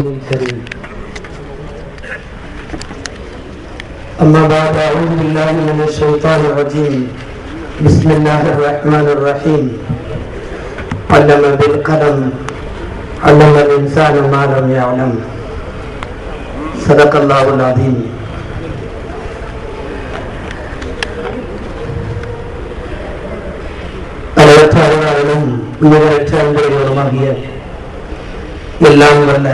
الكريم أما بعد أعوذ بالله من الشيطان الرجيم بسم الله الرحمن الرحيم علم بالقلم علم الإنسان ما لم يعلم صدق الله العظيم அளவற்ற அறிவாளனும் உயரற்ற அன்புடையவருமாகிய எல்லாம் வல்ல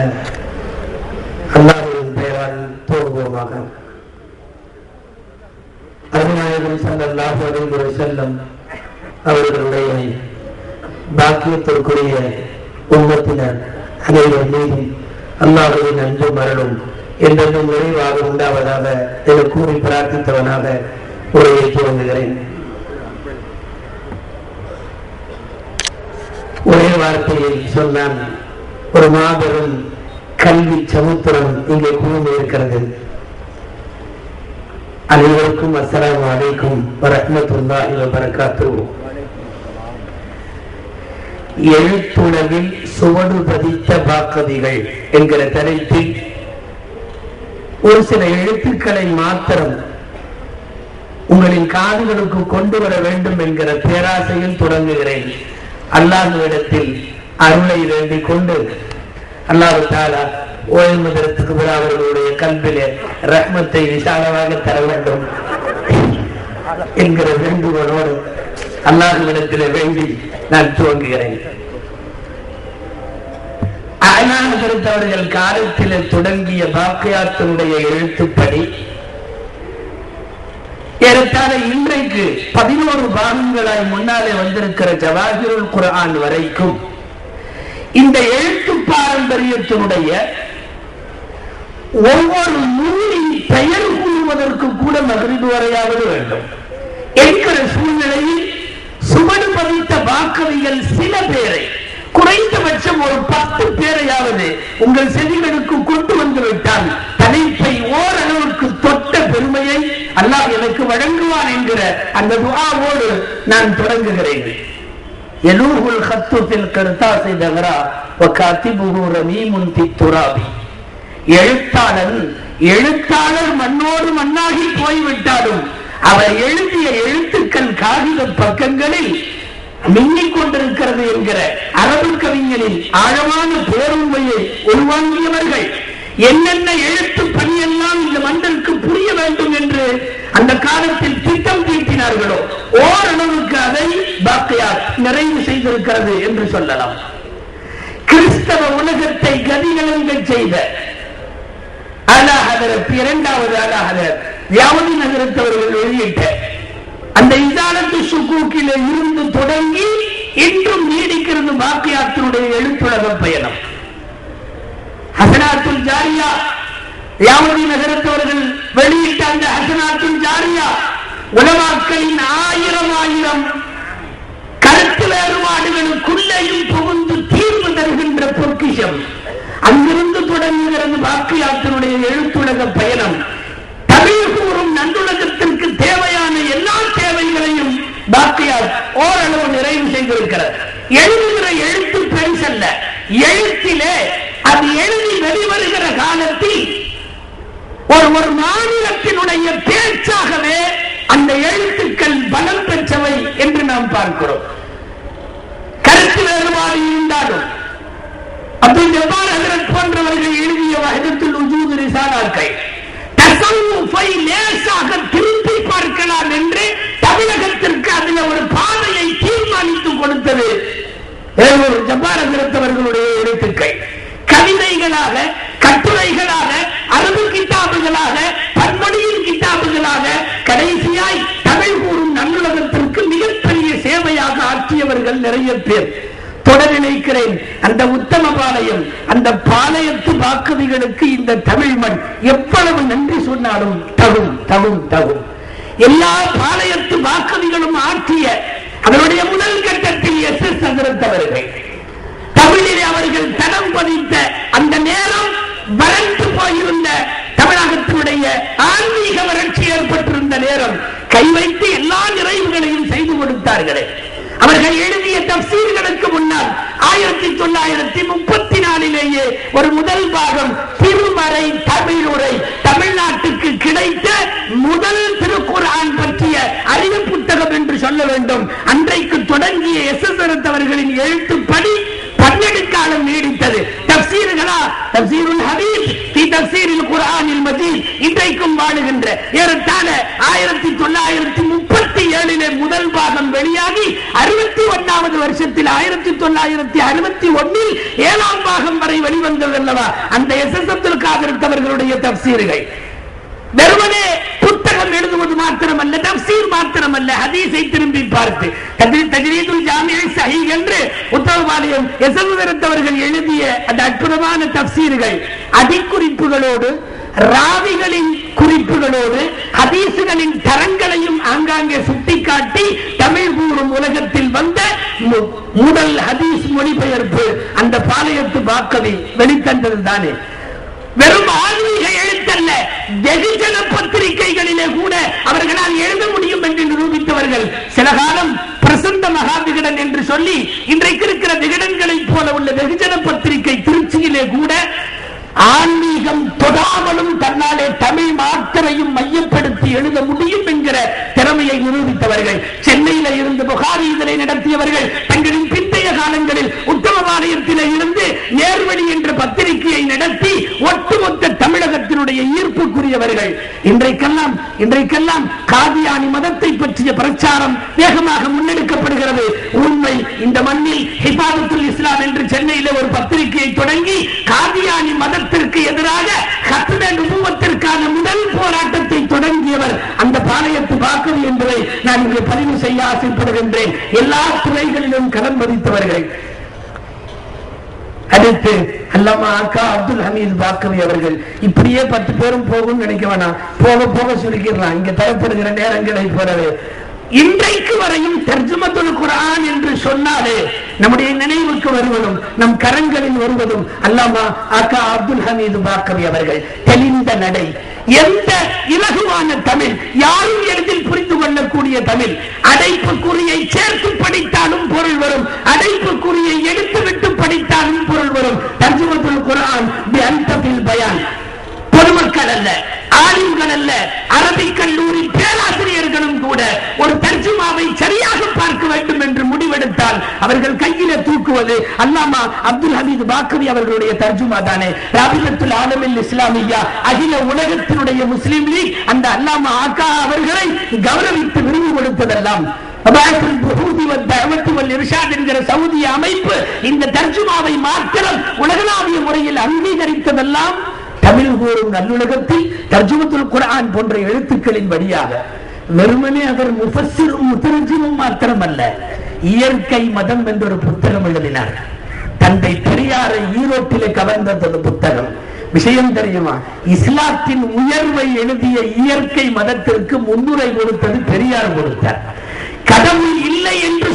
அருநாயகம் ஸல்லல்லாஹு அலைஹி வஸல்லம் அவர்களுடைய பாக்கியத்திற்குரிய உண்மத்தினர் அனைவர் மீதும் அல்லாஹுவின் அன்பும் அருளும் என்றென்றும் நிறைவாக உண்டாவதாக என கூறி பிரார்த்தித்தவனாக உரையை துவங்குகிறேன் ஒரே வார்த்தையில் சொன்னான் ஒரு மாபெரும் கல்வி சமுத்திரம் இங்கே குழுமி இருக்கிறது அனைவருக்கும் அஸ்லாம் அலைக்கும் வரஹ்மத்துல்லாஹி வபரகாத்துஹு. எழுத்துணவில் சுவடு பதித்த வாக்கதிகள் என்கிற தலைப்பில் ஒரு சில எழுத்துக்களை மாத்திரம் உங்களின் காதுகளுக்கு கொண்டு வர வேண்டும் என்கிற பேராசையில் தொடங்குகிறேன். அல்லாஹுவிடத்தில் அருளை வேண்டிக் கொண்டு அல்லாஹு தாலா ஓய்மதற்கு அவர்களுடைய கல்விலே ரஹ்மத்தை விசாலமாக தர வேண்டும் என்கிற வேண்டுகோளோடு அல்லாஹுவிடத்திலே வேண்டி நான் துவங்குகிறேன். அவர்கள் காலத்தில் தொடங்கிய பாக்கியாத்தினுடைய எழுத்துப்படி ஏறத்தாழ இன்றைக்கு பதினோரு பாகங்களாய் முன்னாலே வந்திருக்கிற ஜவாஹிருல் குரான் வரைக்கும் இந்த எழுத்து பாரம்பரியத்தினுடைய ஒவ்வொரு நூலின் பெயர் கூறுவதற்கு கூட மகிழ்ந்து வரையாவது வேண்டும். என்கிற சூழ்நிலையில் சுமடு பதித்த வாக்கவிகள் சில பேரை குறைந்தபட்சம் ஒரு பத்து பேரையாவது உங்கள் செவிகளுக்கு கொண்டு வந்து விட்டால் தலைப்பை ஓரளவுக்கு தொட்ட பெருமையை அல்லாஹ் எனக்கு வழங்குவான் என்கிற அந்த துஆவோடு நான் தொடங்குகிறேன். எலூஹுல் ஹத்து ஃபில் கர்தாசி தகரா வ காத்திபுஹு ரமீமுன் தித்துராபி எழுத்தாளன் எழுத்தாளர் மண்ணோடு மண்ணாகி போய்விட்டாலும் அவர் எழுதிய எழுத்துக்கள் காகித பக்கங்களில் மின்னிக் கொண்டிருக்கிறது என்கிற அரபு கவிஞரின் ஆழமான பேருண்மையை உள்வாங்கியவர்கள் என்னென்ன எழுத்து பணியெல்லாம் இந்த மண்டலுக்கு புரிய வேண்டும் என்று அந்த காலத்தில் திட்டம் தீட்டினார்களோ ஓரளவுக்கு அதை பாக்கையார் நிறைவு செய்திருக்கிறது என்று சொல்லலாம். கிறிஸ்தவ உலகத்தை கதிகலங்க செய்த அலாஹதரத் இரண்டாவது அலாஹதரத் யாவதி நகரத்தவர்கள் வெளியிட்ட அந்த இதானத்து சுக்கூக்கில இருந்து தொடங்கி இன்றும் நீடிக்கிறது பாக்கியாத்தினுடைய எழுத்துலக பயணம். ஹசனாத்துல் ஜாரியா யாவதி நகரத்தவர்கள் வெளியிட்ட அந்த ஹசனாத்துல் ஜாரியா உலமாக்களின் ஆயிரம் ஆயிரம் வேறுபாடுகளுக்குள்ளேயும் புகுந்து தீர்வு தருகின்ற பொக்கிஷம். அங்கிருந்து தொடங்குகிறது பாக்கியாத்தினுடைய எழுத்துலக பயணம். தமிழ் கூறும் நல்லுலகத்திற்கு தேவையான எல்லா தேவைகளையும் பாக்கியார் ஓரளவு நிறைவு செய்திருக்கிறார். எழுதுகிற எழுத்து பெருசல்ல எழுத்திலே அது எழுதி வெளிவருகிற காலத்தில் ஒரு ஒரு மாநிலத்தினுடைய பேச்சாகவே அந்த எழுத்துக்கள் பலம் பெற்றவை என்று நாம் பார்க்கிறோம். இருந்தாலும் அப்துல் ஜப்பார் ஹசரத் போன்றவர்கள் எழுதிய வகதத்தில் உஜூது ரிசாலாக்கள் தசவுஃபை லேசாக திருப்பி பார்க்கலாம் என்று தமிழகத்திற்கு அதில் ஒரு பாதையை தீர்மானித்து கொடுத்தது ஒரு ஜப்பார் ஹசரத் அவர்களுடைய எழுத்துக்கள். கவிதைகளாக கட்டுரைகளாக அரபு கிட்டாபுகளாக பன்மொழியின் கிட்டாபுகளாக கடைசியாய் தமிழ் கூறும் நல்லுலகத்திற்கு மிகப்பெரிய சேவையாக ஆற்றியவர்கள் நிறைய பேர். தொடர் நினைக்கிறேன். அந்த உத்தம பாளையம் அந்த பாளையத்து வாக்குதிகளுக்கு இந்த தமிழ் மண் எவ்வளவு நன்றி சொன்னாலும் தகும் தகும் தகும். எல்லா பாளையத்து வாக்குதிகளும் ஆற்றிய அதனுடைய முதல் கட்டத்தில் எஸ் எஸ் சந்திரத்தவர்கள் தமிழில் அவர்கள் தடம் பதித்த அந்த நேரம் வறண்டு போயிருந்த தமிழகத்தினுடைய ஆன்மீக வறட்சி ஏற்பட்டிருந்த நேரம் கை வைத்து எல்லா நிறைவுகளையும் செய்து கொடுத்தார்களே. அவர்கள் எழுதிய தப்சீர்களுக்கு முன்னால் ஆயிரத்தி தொள்ளாயிரத்தி முப்பத்தி நாலிலேயே ஒரு முதல் பாகம் திருமறை தமிழுரை தமிழ்நாட்டுக்கு கிடைத்த முதல் திருக்குர்ஆன் பற்றிய அறிவு புத்தகம் என்று சொல்ல வேண்டும். அன்றைக்கு தொடங்கிய எஸ் எஸ் அவர்களின் எழுத்துப்படி பன்னெண்டு காலம் நீடித்தது. தப்சீர்களா? தப்சீருல் ஹபீப் ஃபி தப்சீரில் குரானில் மஜீத். இன்றைக்கும் வாழுகின்ற ஏறத்தாழ ஆயிரத்தி தொள்ளாயிரத்தி முப்பத்தி ஏழிலே முதல் பாகம் வெளியாகி அறுபத்தி ஒன்னாவது வருஷத்தில் ஆயிரத்தி தொள்ளாயிரத்தி அறுபத்தி ஒன்னில் ஏழாம் பாகம் வரை வெளிவந்தது அல்லவா? அந்த எஸ் எஸ் அவர்களுடைய தப்சீர்கள். வெறுமனே புத்தகம் எழுதுவது மாத்திரமல்ல தப்சீர் மாத்திரமல்ல ஹதீஸை திரும்பி பார்த்து. தஜ்ரீ- தஜ்ரீதுல் ஜாமியை சஹி என்று உத்தரவாலயம் எசல்வரத்தவர்கள் எழுதிய அந்த அற்புதமான தப்சீர்கள். அதிக்குறிப்புகளோடு ராவிகளின் குறிப்புகளோடு ஹதீசுகளின் தரங்களையும் ஆங்காங்கே சுட்டிக்காட்டி தமிழ் கூறும் உலகத்தில் வந்த முதல் ஹதீஸ் மொழிபெயர்ப்பு அந்த பாளையத்து வாக்கவி வெளித்தந்தது தானே. வெறும் ஆன்மீக எழுத்தல்ல வெகுஜன பத்திரிகைகளிலே கூட அவர்களால் எழுத முடியும் என்று நிரூபித்தவர்கள் சில காலம் பிரசந்த மகா விகடன் என்று சொல்லி இன்றைக்கு இருக்கிற விகடன்களைப் போல உள்ள வெகுஜன ஆன்மீகம் தொடாமலும் தன்னாலே தமிழ் மாத்திரையும் மையப்படுத்தி எழுத முடியும் என்கிற திறமையை நிரூபித்தவர்கள். சென்னையில இருந்து புகாரி இதனை நடத்தியவர்கள் தங்களின் பிந்தைய காலங்களில் உத்தமபாளையத்தில இருந்து நேர்வழி என்ற பத்திரிகையை நடத்தி ஒட்டுமொத்த தமிழகத்தினுடைய ஈர்ப்புக்குரியவர்கள். இன்றைக்கெல்லாம் இன்றைக்கெல்லாம் காதியானி மதத்தை பற்றிய பிரச்சாரம் வேகமாக முன்னெடுக்கப்படுகிறது. உண்மை இந்த மண்ணில் ஹிபாதத்துல் இஸ்லாம் என்று சென்னையில ஒரு பத்திரிகையை தொடங்கி காதியானி மதத்திற்கு எதிராக கத்திட முதல் போராட்டத்தை தொடங்கியவர் அந்த பாளையத்து பாக்கவி என்பதை நான் இங்கு பதிவு செய்ய ஆசைப்படுகின்றேன். எல்லா துறைகளிலும் கடன் பதித்தவர்கள் அடுத்து அல்லாமா அக்கா அப்துல் ஹமீது பாக்கவி அவர்கள். இப்படியே பத்து பேரும் போகும் நினைக்க வேணாம். போக போக சுருக்கிடலாம் இங்க தேவைப்படுகிற நேரங்களை போறவே இன்றைக்கு வரையும் தர்ஜுமத்துல் குரான் என்று சொன்னாலே நம்முடைய நினைவுக்கு வருவதும் நம் கரங்களில் வருவதும் அல்லாமா அக்கா அப்துல் ஹமீது பாக்கவி அவர்கள் தெளிந்த நடை. எந்த இலகுவான தமிழ் யாரும் எளிதில் புரிந்து கொள்ளக்கூடிய தமிழ். அடைப்புக்குறியை சேர்த்து படித்தாலும் பொருள் வரும். அடைப்புக்குறியை எடுத்து விட்டு படித்தாலும் பொருள் வரும். தர்ஜுமத்துல் குரான் பயான். பொதுமக்கள் அல்ல ஆலிம்கள் அல்ல அரபிக் கல்லூரி பேராசிரியர்களும் கூட ஒரு தர்ஜுமாவை சரியாக பார்க்க வேண்டும் என்று முடிவெடுத்தால் அவர்கள் கையில தூக்குவது அல்லாமா அப்துல் ஹமீது பாக்கவி அவர்களுடைய தர்ஜுமா தானே. ராபிலத்துல் ஆலமில் இஸ்லாமியா அகில உலகத்தினுடைய முஸ்லீம் லீக் அந்த அல்லாமா ஆக்கா அவர்களை கௌரவித்து விரும்பி கொடுத்ததெல்லாம். சவுதி அமைப்பு இந்த தர்ஜுமாவை மாத்திரம் உலகளாவிய முறையில் அங்கீகரித்ததெல்லாம் தமிழ் கூறும் நல்லுலகத்தில் தர்ஜுமத்துல் குரான் போன்ற எழுத்துக்களின் வழியாக வெறுமனே அவர் முஃபஸ்ஸிரும் முத்தரஜிமும் மாத்திரமல்ல இயற்கை மதம் என்ற ஒரு புத்தகம் எழுதினார். தந்தை பெரியாரை ஈரோட்டிலே கவர்ந்தது புத்தகம். விஷயம் தெரியுமா? இஸ்லாத்தின் உயர்வை எழுதிய இயற்கை மதத்திற்கு முன்னுரை கொடுத்தது பெரியார் கொடுத்தார். கடவுள் இல்லை என்று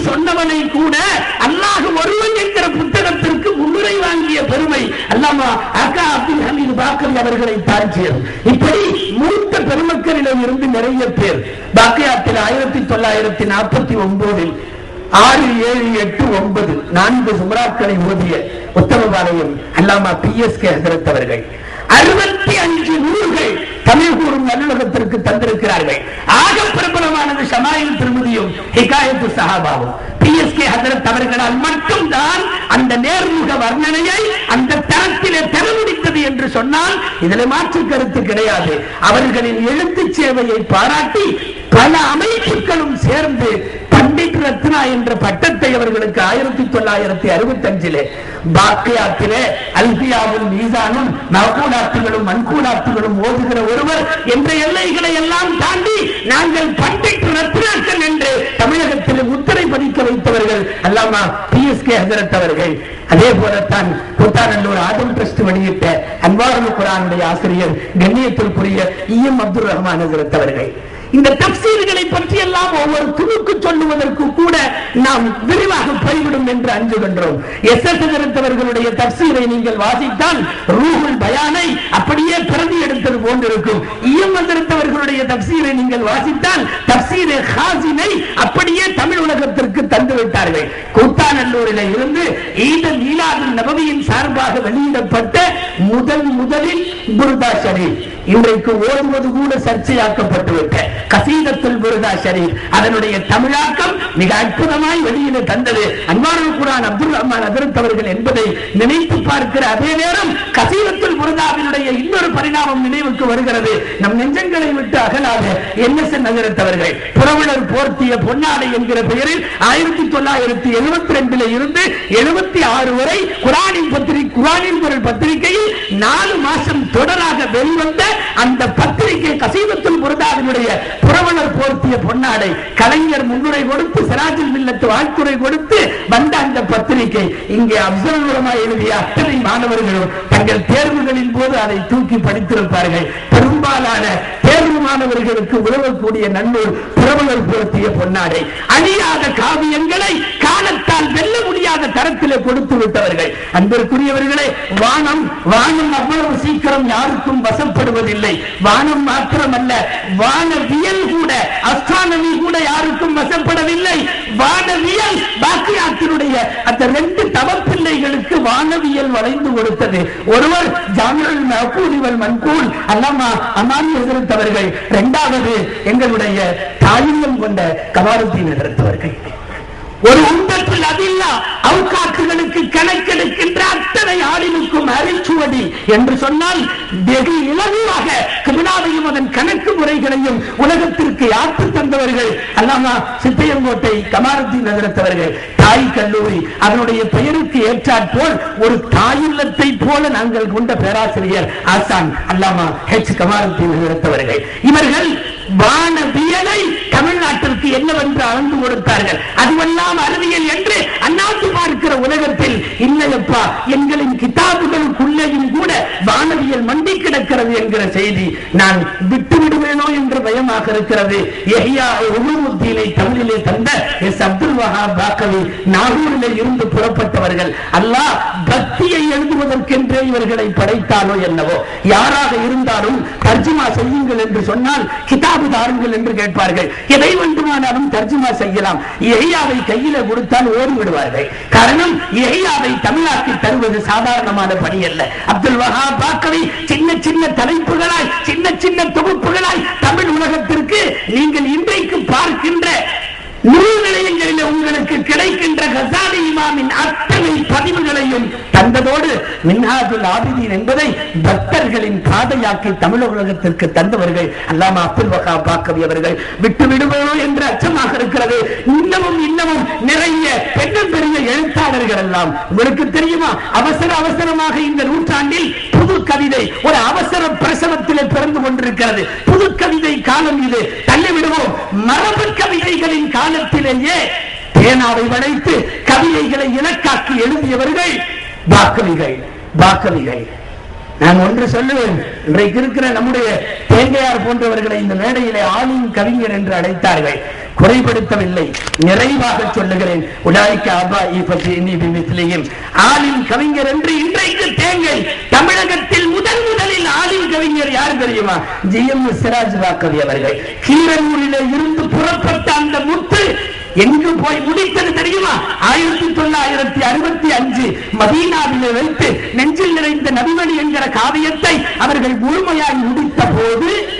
ராஜ்யம் இப்படி மூத்த பெருமக்களிடம் இருந்து நிறைய பேர் பாக்கியாத்தில் ஆயிரத்தி தொள்ளாயிரத்தி நாற்பத்தி ஒன்பதில் ஆறு ஏழு எட்டு ஒன்பது நான்கு சுமராக்களை ஓதிய உத்தமபாளையம் அல்லாமா பி எஸ் கே ஹசரத் அவர்கள். அறுபத்தி அஞ்சு நூல்கள் தமிழ் கூறும் நல்லுலகத்திற்கு தந்திருக்கிறார்கள். ஆக பிரபலமானது ஷமாயில் திருமதியும் ஹிகாயத்து சஹாபாவும். பி எஸ் கே ஹசரத் அவர்களால் மட்டும்தான் அந்த நேர்முக வர்ணனையை அந்த தரத்திலே பெற முடியும் முடித்தது என்று சொன்னால் இதில் மாற்று கருத்து கிடையாது. அவர்களின் எழுத்து சேவையை பாராட்டி பல அமைப்புகளும் சேர்ந்து பண்டிட் ரத்னா என்ற பட்டத்தை அவர்களுக்கு ஆயிரத்தி தொள்ளாயிரத்தி அறுபத்தி அஞ்சிலே பாக்கியாத்திலே அல்பியாவும் மீசானும் நவகூடாத்துகளும் மண்கூடாத்துகளும் ஓதுகிற ஒருவர் என்ற எல்லைகளை எல்லாம் தாண்டி நாங்கள் பண்டிட் ரத்னாக்கள் என்று தமிழகத்தில் முத்திரை பதிக்க வைத்தவர்கள் அல்லாமா பி எஸ் கே ஹசரத் அவர்கள். அதே போலத்தான் கூத்தாநல்லூர் ஆதம் டிரஸ்ட் வெளியிட்ட அன்வாரல் குரானுடைய ஆசிரியர் கண்ணியத்திற்குரிய இ எம் அப்துல் ரஹ்மான் ஹசரத் அவர்கள். இந்த தப்சீல்களை பற்றி எல்லாம் ஒவ்வொரு துணுக்கு சொல்லுவதற்கு கூட நாம் விரிவாக போய்விடும் என்று அஞ்சுகின்றோம் எஸ் எஸ் அவர்களுடைய தப்சீரை நீங்கள் வாசித்தால் ரூகுல் பயானை அப்படியே பிறந்து எடுத்தது போன்றிருக்கும். இஎம் வந்திருந்தவர்களுடைய தப்சீரை நீங்கள் வாசித்தால் தப்சீர் ஹாசினை அப்படியே தமிழ் உலகத்திற்கு தந்து விட்டார்கள் கூத்தாநல்லூரில் இருந்து ஈத மீலாது நபவியின் சார்பாக வெளியிடப்பட்ட முதல் முதலில் புருதா ஷரீப். இன்றைக்கு ஓடுவது கூட சர்ச்சையாக்கப்பட்டு விட்டேன் கசீதத்துல் புருதா ஷரீப் அதனுடைய தமிழாக்கம் மிக அற்புதமாய் வெளியிட தந்தது. அன்வாருல் குரான் அப்துல் ரஹ்மான் அதிரத் அவர்கள் என்பதை நினைத்து பார்க்கிற அதே நேரம் கசீதத்துல் புருதாவினுடைய இன்னொரு பரிணாமம் நினைவுக்கு வருகிறது. நம் நெஞ்சங்களை விட்டு அகலாத என்எஸ் நகரத்தவர்கள் புறவிழர் போர்த்திய பொன்னாடை என்கிற பெயரில் ஆயிரத்தி தொள்ளாயிரத்தி எழுபத்தி ரெண்டுல இருந்து எழுபத்தி ஆறு வரை குரானின் பத்திரிகை குரானின் குரல் பத்திரிகையில் நாலு மாசம் தொடராக வெளிவந்த அந்த பத்திரிகை கசீதத்துல் புரதாவினுடைய புறவலர் போர்த்திய பொன்னாடை கலைஞர் முன்னுரை கொடுத்து சிராஜில் மில்லத்து வாழ்த்துறை கொடுத்து வந்த அந்த பத்திரிகை. இங்கே அப்சர்வரமா எழுதிய அத்தனை மாணவர்களும் தங்கள் தேர்வுகளின் போது அதை தூக்கி படித்திருப்பார்கள். பெரும்பாலான தேர்வு மாணவர்களுக்கு உதவக்கூடிய நன்னூல் புறவலர் போர்த்திய பொன்னாடை. அழியாத காவியங்களை காலத்தால் வெல்ல முடியாத தரத்திலே கொடுத்து விட்டவர்கள். அன்பிற்குரியவர்களே வானம் வானம் அவ்வளவு சீக்கிரம் யாருக்கும் வசப்படுவதில்லை. வானம் மாத்திரமல்ல வானவியல் கூட அஸ்ட்ரானமி கூட யாருக்கும் வசப்படவில்லை. வானவியல் பாக்கியாத்தினுடைய அந்த ரெண்டு தவப்பிள்ளைகளுக்கு வானவியல் வளைந்து கொடுத்தது. ஒருவர் ஜாமியல் மகூலிவல் மன்கூல் அல்லாமா அமானி எதிர்த்தவர்கள் இரண்டாவது எங்களுடைய தாயுள்ளம் கொண்ட கபாரத்தீன் எதிர்த்தவர்கள் ஒரு உண்டத்தில் அதில்லா அவுக்காற்றுகளுக்கு கணக்கெடுக்கின்ற அத்தனை ஆளினுக்கும் அரிச்சுவடி என்று சொன்னால் வெகு இலகுவாக கிருணாவையும் அதன் கணக்கு முறைகளையும் உலகத்திற்கு யாற்று தந்தவர்கள் அல்லாமா சித்தையங்கோட்டை கமாரத்தி நகரத்தவர்கள் தாய் கல்லூரி அதனுடைய பெயருக்கு ஏற்றாற்போல் ஒரு தாயுள்ளத்தை போல நாங்கள் கொண்ட பேராசிரியர் ஆசான் அல்லாமா ஹெச் கமாரத்தி நகரத்தவர்கள் இவர்கள் வானவியலை தமிழ்நாட்டிற்கு என்னவென்று அளந்து கொடுத்தார்கள். அதுவெல்லாம் அறிவியல் என்று அந்நாட்டு பார்க்கிற உலகத்தில் இல்லையப்பா எங்களின் கிதாபுகளுக்குள்ளேயும் கூட வானவியல் மண்டி கிடக்கிறது என்கிற செய்தி நான் விட்டு விடுவேனோ என்று பயமாக இருக்கிறது. எஹியா உமருத்தீனை தமிழிலே தந்த எஸ் அப்துல் வஹாப் பாக்கவி நாகூரிலே இருந்து புறப்பட்டவர்கள். அல்லாஹ் பக்தியை எழுதுவதற்கென்றே இவர்களை படைத்தாலோ என்னவோ. யாராக இருந்தாலும் தர்ஜுமா செய்யுங்கள் என்று சொன்னால் கிதாப் தாருங்கள் என்று கேட்பார்கள். எதை வேண்டுமானாலும் தர்ஜுமா செய்யலாம். எஹியாவை கையில கொடுத்தால் ஓடி விடுவார்கள். காரணம் எஹியாவை தமிழாக்கி தருவது சாதாரணமான பணி அல்ல. அப்துல் வஹா பாக்கவி சின்ன சின்ன தலைப்புகளாய் சின்ன சின்ன தொகுப்புகளாய் தமிழ் உலகத்திற்கு நீங்கள் இன்றைக்கு பார்க்கின்ற நூல் நிலையங்களில் உங்களுக்கு கிடைக்கின்ற கசாலி இமாமின் அத்தனை பதிவுகளையும் தந்ததோடு மின்ஹாஜுல் ஆபிதீன் என்பதை பக்தர்களின் பாதையாக்கி தமிழ் உலகத்திற்கு தந்தவர்கள் அல்லாமா அப்துல் வகா பாக்கவி அவர்கள் விட்டு விடுவோம் என்று அச்சமாக இருக்கிறது. இன்னமும் இன்னமும் நிறைய பெண்ணும் பெரிய எழுத்தாளர்கள் எல்லாம் உங்களுக்கு தெரியுமா? அவசர அவசரமாக இந்த நூற்றாண்டில் புது கவிதை ஒரு அவசர பிரசவத்திலே பிறந்து கொண்டிருக்கிறது. புது கவிதை காலம் இது. தள்ளிவிடுவோம். மரபு கவிதைகளின் காலத்திலேயே பேனாவை வளைத்து கவிதைகளை இலக்காக்கி எழுதியவர்கள் பாக்கவிகள் பாக்கவிகள் நான் ஒன்று சொல்லுவேன். இன்றைக்கு இருக்கிற நம்முடைய தேங்கையார் போன்றவர்களை இந்த மேடையிலே ஆளும் கவிஞர் என்று அழைத்தார்கள். குறைபடுத்தவில்லை நிறைவாக சொல்லுகிறேன். உடாய்க்கு அபாயி பற்றி ஆளின் கவிஞர் என்று இன்றைக்கு தேங்கல் தமிழகத்தில் முதல் முதலில் ஆளின் கவிஞர் யார் தெரியுமா? ஜி. எம். சிராஜ் வாக்கவி அவர்கள். கீரனூரிலே இருந்து புறப்பட்ட அந்த முத்து எங்கு போய் முடித்தது தெரியுமா? ஆயிரத்தி தொள்ளாயிரத்தி அறுபத்தி அஞ்சு மதீனாவிலே வைத்து நெஞ்சில் நிறைந்த நபிமணி என்கிற காவியத்தை அவர்கள் முழுமையாய் முடித்த போது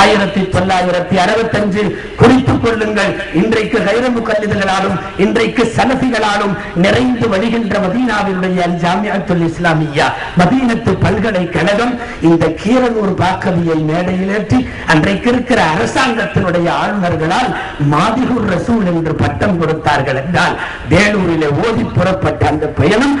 ஆயிரத்தி தொள்ளாயிரத்தி அறுபத்தஞ்சு குறித்துக் கொள்ளுங்கள். இன்றைக்கு கைரம்பு கல்லிதர்களாலும் இன்றைக்கு சலபிகளாலும் நிறைந்து வருகின்ற மதீனாவினுடைய ஜாமியாத்துல் இஸ்லாமியா மதீனத்து பல்கலைக்கழகம் இந்த கீரனூர் பாக்கவியை மேடையிலேற்றி அன்றைக்கு இருக்கிற அரசாங்கத்தினுடைய ஆளுநர்களால் மாதிகூர் ரசூல் என்று பட்டம் கொடுத்தார்கள் என்றால் வேலூரிலே ஓதி புறப்பட்ட அந்த பயணம்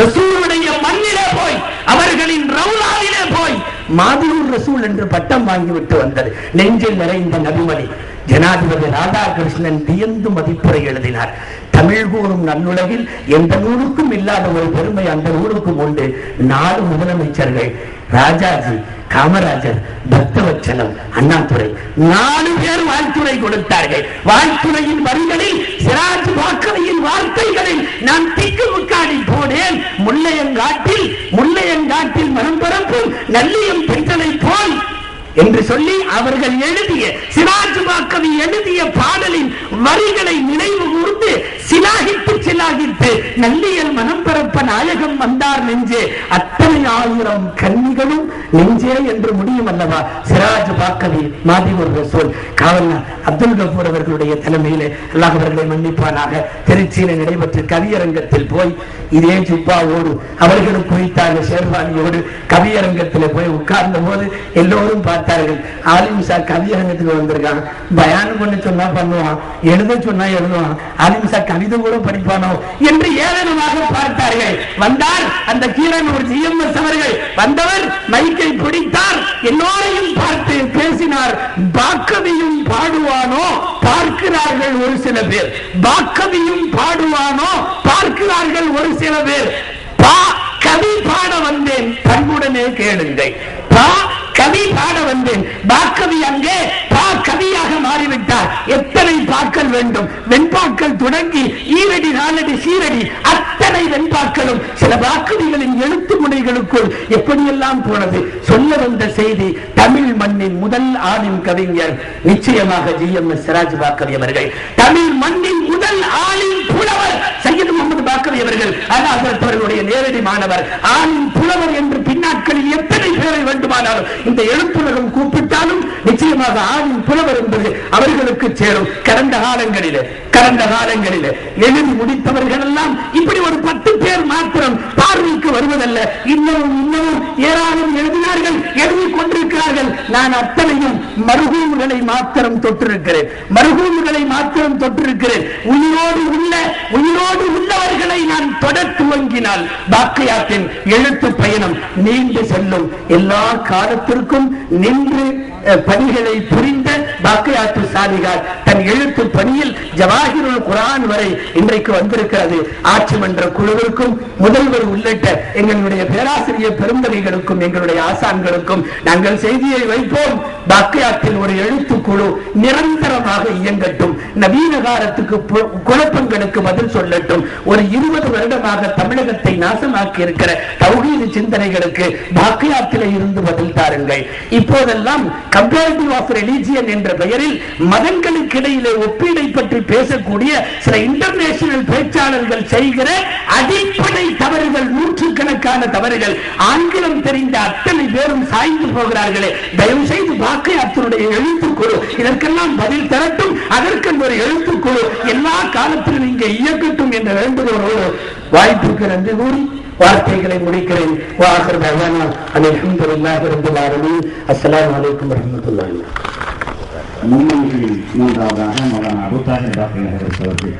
ரசூலுடைய மண்ணிலே போய் அவர்களின் ரவுலாவிலே போய் மாதிரூர் ரசூல் என்று பட்டம் வாங்கிவிட்டு வந்தது. நெஞ்சில் நிறைந்த நபிமணி ஜனாதிபதி ராதாகிருஷ்ணன் வியந்து மதிப்புரை எழுதினார். தமிழ் கூறும் நல்லுலகில் எந்த நூலுக்கும் இல்லாத ஒரு பெருமை அந்த நூலுக்கும் உண்டு. நாலு முதலமைச்சர்கள் ராஜாஜி காமராஜர் பக்தவச்சலம் அண்ணாதுரை. நாலு பேர் வாழ்த்துறை கொடுத்தார்கள். வாழ்த்துறையின் வரிகளில் சிராஜ் வாக்கரையின் வார்த்தைகளில் நான் திக்கு முக்காடி போனேன். முல்லையங்காட்டில் முல்லையங்காட்டில் மனம் பரப்பும் நல்லியம் பெண்களை போல் என்று சொல்லி அவர்கள் எழுதிய சிராஜ் பாக்கவி எழுதிய பாடலின் வரிகளை நினைவு கூர்ந்து சிலாகித்து சிலாகித்து நல்லியல் மனம் பரப்ப நாயகம் வந்தார் நெஞ்சே. அத்தனை ஆயிரம் கன்னிகளும் நெஞ்சே என்று முடியும் அல்லவா சிராஜ் பாக்கவி ஒரு ரசூல். காவல்னா அப்துல் கபூர் அவர்களுடைய தலைமையிலே அல்லாஹ் அவர்களை மன்னிப்பானாக. திருச்சியில நடைபெற்ற கவியரங்கத்தில் போய் இதே ஜுப்பாவோடு அவர்களும் குறித்தான ஷேர்வானியோடு கவியரங்கத்தில் போய் உட்கார்ந்த போது எல்லோரும் பார்த்தார்கள். ஆலிம் சார் கவியரங்கத்துக்கு வந்திருக்கான் பயானம் பண்ண சொன்னா பண்ணுவான் எழுத சொன்னா எழுதுவான். ஆலிம் சார் கவிதை கூட படிப்பானோ? என்று ஏளனமாக பார்த்தார்கள். வந்தார் அந்த கீரனூர் அவர்கள். வந்தவர் மைக்கை பிடித்தார். எல்லோரையும் பார்த்து பேசினார். பாக்கவியும் பாடுவானோ? பார்க்கிறார்கள் ஒரு சில பேர். பாக்கவியும் பாடுவானோ? பார்க்கிறார்கள் ஒரு சில பேர். பா கவி பாட வந்தேன். தன்னுடனே கேளுங்கள். பா கவி பாட வந்தேன் பாக்கவி அங்கே பா கவியாக மாறிவிட்டார். எத்தனை பாக்கள் வேண்டும்? வெண்பாக்கள் தொடங்கி ஈரடி நாலடி சீரடி அத்தனை வெண்பாக்களும் சில வாக்குதிகளின் எழுத்து முனைகளுக்குள் எப்படியெல்லாம் போனது? சொல்ல வந்த செய்தி தமிழ் மண்ணின் முதல் ஆணின் கவிஞர் நிச்சயமாக G M S Siraj Baqavi அவர்கள். தமிழ் மண்ணின் முதல் ஆணின் புலவர் சையது முகமது பாக்கவி அவர்கள். அல்லாஹத் அவர்களுடைய நேரடி மாணவர் ஆணின் புலவர் என்று வேண்டுமானாலும் இந்த எழுப்புலகம் கூப்பிட்டாலும் நிச்சயமாக ஆவின் புலவர் என்பது அவர்களுக்கு சேரும். கடந்த காலங்களிலே கடந்த காலங்களில் எழுதி முடித்தவர்கள் எல்லாம் இப்படி ஒரு பத்து பேர் மாத்திரம் பார்வைக்கு வருவதல்ல. இன்னமும் இன்னமும் ஏராளம் எழுதினார்கள் எழுதி கொண்டிருக்கிறார்கள். நான் அத்தனையும் மருகூம்களை மாத்திரம் தொட்டிருக்கிறேன். மருகூம்களை மாத்திரம் தொட்டிருக்கிறேன். உயிரோடு உள்ள உயிரோடு உள்ளவர்களை நான் தொட துவங்கினால் பாக்கியாத்தின் எழுத்து பயணம் நீண்டு செல்லும். எல்லா காலத்திற்கும் நின்று பணிகளை புரிந்த பாக்கையாத்து சாலிகார் தன் எழுத்து பணியில் ஜவாஹிருல் குரான் வரை இன்றைக்கு வந்திருக்கிறது. ஆட்சி மன்ற குழுவிற்கும் முதல்வர் உள்ளிட்ட எங்களுடைய பேராசிரியர் பெருந்தகைகளுக்கும் எங்களுடைய ஆசான்களுக்கும் நாங்கள் செய்தியை வைப்போம். பாக்கியாத்தில் ஒரு எழுத்து குழு நிரந்தரமாக இயங்கட்டும். நவீன காலத்துக்கு குழப்பங்களுக்கு பதில் சொல்லட்டும். ஒரு இருபது வருடமாக தமிழகத்தை நாசமாக்கி இருக்கிற தௌஹீது சிந்தனைகளுக்கு பாக்கியாத்திலே இருந்து பதில் தாருங்கள். இப்போதெல்லாம் கம்பேரிட்டிவ் ஆஃப் ரிலீஜியன் என்ற பெயரில் மதங்களுக்கு இடையிலே ஒப்பீடை பற்றி பேசக்கூடிய சில இன்டர்நேஷனல் பேச்சாளர்கள் செய்கிற அடிப்படை தவறுகள் நூற்றுக்கணக்கான தவறுகள். ஆங்கிலம் தெரிந்த அத்தனை பேரும் சாய்ந்து போகிறார்களே. தயவு செய்து வாக்கை அத்தனுடைய எழுத்துக்குழு. இதற்கெல்லாம் பதில் தரட்டும். அதற்கென்று ஒரு எழுத்துக்குழு. எல்லா காலத்திலும் இங்கே இயக்கட்டும் என்ற வேண்டுகோளோடு வாய்ப்புக்கு நன்றி கூறி வார்த்தைகளை முடிக்கிறேன். வாஹர் பகவானா அல்ஹம்துலில்லாஹி இருந்து ஆலமீன். அஸ்ஸலாமு அலைக்கும் வரஹ்மத்துல்லாஹி मुंबई श्री श्रीमंतराव गाठे मौलाना अबू ताहिर बाकी